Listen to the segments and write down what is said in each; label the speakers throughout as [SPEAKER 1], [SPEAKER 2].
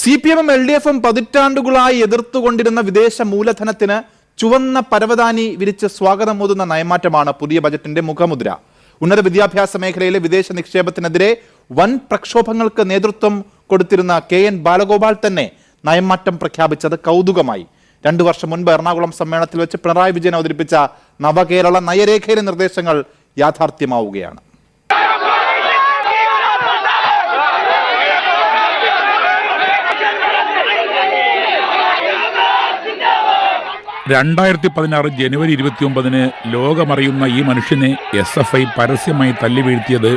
[SPEAKER 1] C P എമ്മും L D എഫും പതിറ്റാണ്ടുകളായി എതിർത്തുകൊണ്ടിരുന്ന വിദേശ മൂലധനത്തിന് ചുവന്ന പരവതാനി വിരിച്ച് സ്വാഗതം ഓതുന്ന നയമാറ്റമാണ് പുതിയ ബജറ്റിന്റെ മുഖമുദ്ര. ഉന്നത വിദ്യാഭ്യാസ മേഖലയിലെ വിദേശ നിക്ഷേപത്തിനെതിരെ വൻ പ്രക്ഷോഭങ്ങൾക്ക് നേതൃത്വം കൊടുത്തിരുന്ന കെ എൻ ബാലഗോപാൽ തന്നെ നയമാറ്റം പ്രഖ്യാപിച്ചത് കൗതുകമായി. രണ്ടു വർഷം മുൻപ് എറണാകുളം സമ്മേളനത്തിൽ വെച്ച് പിണറായി വിജയൻ അവതരിപ്പിച്ച നവകേരള നയരേഖയിലെ നിർദ്ദേശങ്ങൾ യാഥാർത്ഥ്യമാവുകയാണ്.
[SPEAKER 2] രണ്ടായിരത്തി പതിനാറ് ജനുവരി ഇരുപത്തിയൊമ്പതിന് ലോകമറിയുന്ന ഈ മനുഷ്യനെ എസ് എഫ് ഐ പരസ്യമായി തല്ലി വീഴ്ത്തിയത്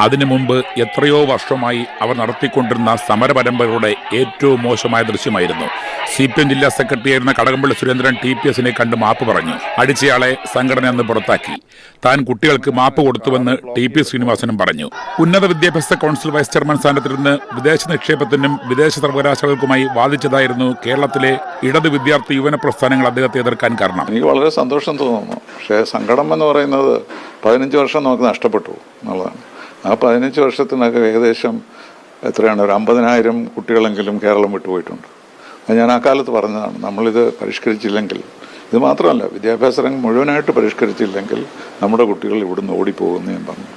[SPEAKER 2] അതിനു മുമ്പ് എത്രയോ വർഷമായി അവർ നടത്തിക്കൊണ്ടിരുന്ന സമരപരമ്പരയുടെ ഏറ്റവും മോശമായ ദൃശ്യമായിരുന്നു. സി പി എം ജില്ലാ സെക്രട്ടറി ആയിരുന്ന കടകംപള്ളി സുരേന്ദ്രൻ ടി പി എസിനെ കണ്ട് മാപ്പ് പറഞ്ഞു. അടിച്ചയാളെ സംഘടന അന്ന് പുറത്താക്കി. താൻ കുട്ടികൾക്ക് മാപ്പ് കൊടുത്തുവെന്ന് ടി പി ശ്രീനിവാസനും പറഞ്ഞു. ഉന്നത വിദ്യാഭ്യാസ കൗൺസിൽ വൈസ് ചെയർമാൻ സ്ഥാനത്തിരുന്ന് വിദേശ നിക്ഷേപത്തിനും വിദേശ സർവകലാശാലകൾക്കുമായി വാദിച്ചതായിരുന്നു കേരളത്തിലെ ഇടത് വിദ്യാർത്ഥി യുവന പ്രസ്ഥാനങ്ങൾ അദ്ദേഹത്തെ എതിർക്കാൻ കാരണം.
[SPEAKER 3] എനിക്ക് വളരെ സന്തോഷം തോന്നുന്നു. പക്ഷേ സംഘടന എന്ന് പറയുന്നത് പതിനഞ്ച് വർഷം നമുക്ക് നഷ്ടപ്പെട്ടു എന്നുള്ളതാണ്. ആ പതിനഞ്ച് വർഷത്തിനകം ഏകദേശം എത്രയാണ്? ഒരു അമ്പതിനായിരം കുട്ടികളെങ്കിലും കേരളം വിട്ടുപോയിട്ടുണ്ട്. അത് ഞാൻ ആ കാലത്ത് പറഞ്ഞതാണ്. നമ്മളിത് പരിഷ്കരിച്ചില്ലെങ്കിൽ ഇത് മാത്രമല്ല വിദ്യാഭ്യാസ രംഗം മുഴുവനായിട്ട് പരിഷ്കരിച്ചില്ലെങ്കിൽ നമ്മുടെ കുട്ടികൾ ഇവിടുന്ന് ഓടിപ്പോകുമെന്ന് ഞാൻ പറഞ്ഞു.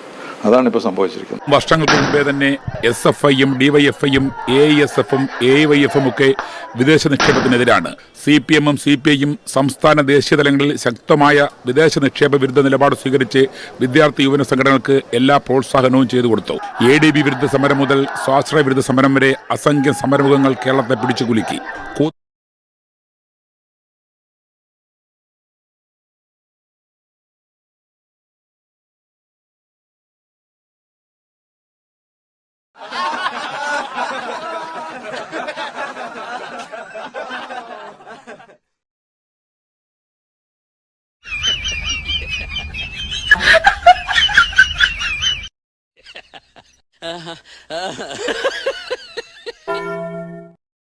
[SPEAKER 3] അതാണ് ഇപ്പോൾ സംഭവിച്ചിരിക്കുന്നത്.
[SPEAKER 2] വർഷങ്ങൾക്ക് മുമ്പേ തന്നെ എസ് എഫ് ഐയും ഡിവൈഎഫ്ഐയും എ എസ് എഫും എ വൈ എഫും ഒക്കെ വിദേശ നിക്ഷേപത്തിനെതിരാണ്. സി പി എമ്മും സി പി ഐയും സംസ്ഥാന ദേശീയ തലങ്ങളിൽ ശക്തമായ വിദേശ നിക്ഷേപ വിരുദ്ധ നിലപാട് സ്വീകരിച്ച് വിദ്യാർത്ഥി യുവന സംഘടനകൾക്ക് എല്ലാ പ്രോത്സാഹനവും ചെയ്തു കൊടുത്തു. എ ഡി ബി വിരുദ്ധ സമരം മുതൽ സ്വാശ്രയ വിരുദ്ധ സമരം വരെ അസംഖ്യം സമരമുഖങ്ങൾ കേരളത്തെ പിടിച്ചുകുലുക്കി കൂ- uh-huh. Uh-huh.